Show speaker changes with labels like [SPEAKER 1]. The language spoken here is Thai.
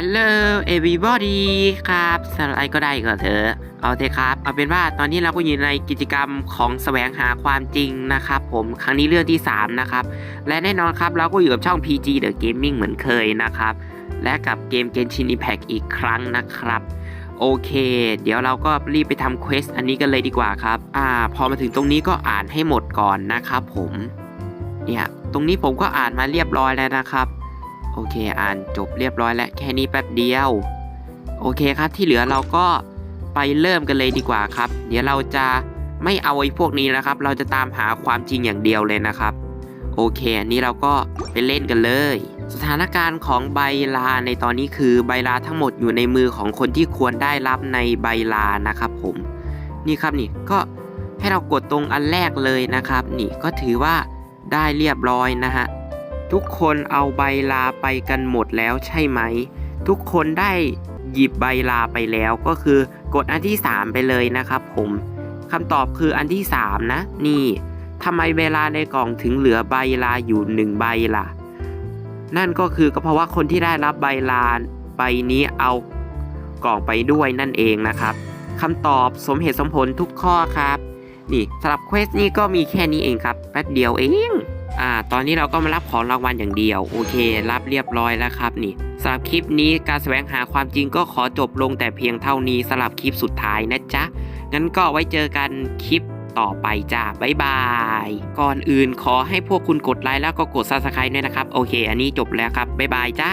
[SPEAKER 1] Hello everybody ครับสไลด์ก็ได้ก็เถอะเอาเถอะครับ เอาเป็นว่าตอนนี้เราก็อยู่ในกิจกรรมของแสวงหาความจริงนะครับผมครั้งนี้เรื่องที่ 3 นะครับ และแน่นอนครับเราก็อยู่กับช่อง PG The Gaming เหมือนเคยนะครับ และกับเกม Genshin Impact อีกครั้งนะครับ โอเค เดี๋ยวเราก็รีบไปทำเควสอันนี้กันเลยดีกว่าครับ อ่า พอมาถึงตรงนี้ก็อ่านให้หมดก่อนนะครับผมเนี่ยตรงนี้ผมก็อ่านมาเรียบร้อยแล้วนะครับ โอเคอ่านจบเรียบร้อยแล้วแค่นี้แป๊บเดียว โอเคครับที่เหลือเราก็ไปเริ่มกันเลยดีกว่าครับ เดี๋ยวเราจะไม่เอาไอ้พวกนี้นะครับ เราจะตามหาความจริงอย่างเดียวเลยนะครับ โอเค อันนี้เราก็ไปเล่นกันเลย สถานการณ์ของใบลาในตอนนี้คือใบลาทั้งหมดอยู่ในมือของคนที่ควรได้รับในใบลานะครับ ผมนี่ครับนี่ก็ให้เรากดตรงอันแรกเลยนะครับ นี่ก็ถือว่าได้เรียบร้อยนะฮะ ทุกคนเอาใบลาไปกันหมดแล้วใช่ไหม ทุกคนได้หยิบใบลาไปแล้วก็คือกดอันที่ 3 ไปเลยนะครับผมคำตอบคืออันที่ 3 นะ นี่ทำไมเวลาในกล่องถึงเหลือใบลาอยู่หนึ่งใบล่ะ นั่นก็คือก็เพราะว่าคนที่ได้รับใบลาใบนี้เอากล่องไปด้วยนั่นเองนะครับคำตอบสมเหตุสมผลทุกข้อครับ นี่สำหรับเควสนี้ก็มีแค่นี้เองครับแป๊บเดียวเอง อ่า ตอนนี้เราก็มารับของรางวัลอย่างเดียว โอเค รับเรียบร้อยแล้วครับนี่สำหรับคลิปนี้การแสวงหาความจริงก็ขอจบลงแต่เพียงเท่านี้สำหรับคลิปสุดท้ายนะจ๊ะ งั้นก็ไว้เจอกันคลิปต่อไปจ้าบ๊ายบาย ก่อนอื่นขอให้พวกคุณกดไลค์แล้วก็กด subscribe ด้วยนะครับ โอเค อันนี้จบแล้วครับ บ๊ายบายจ้า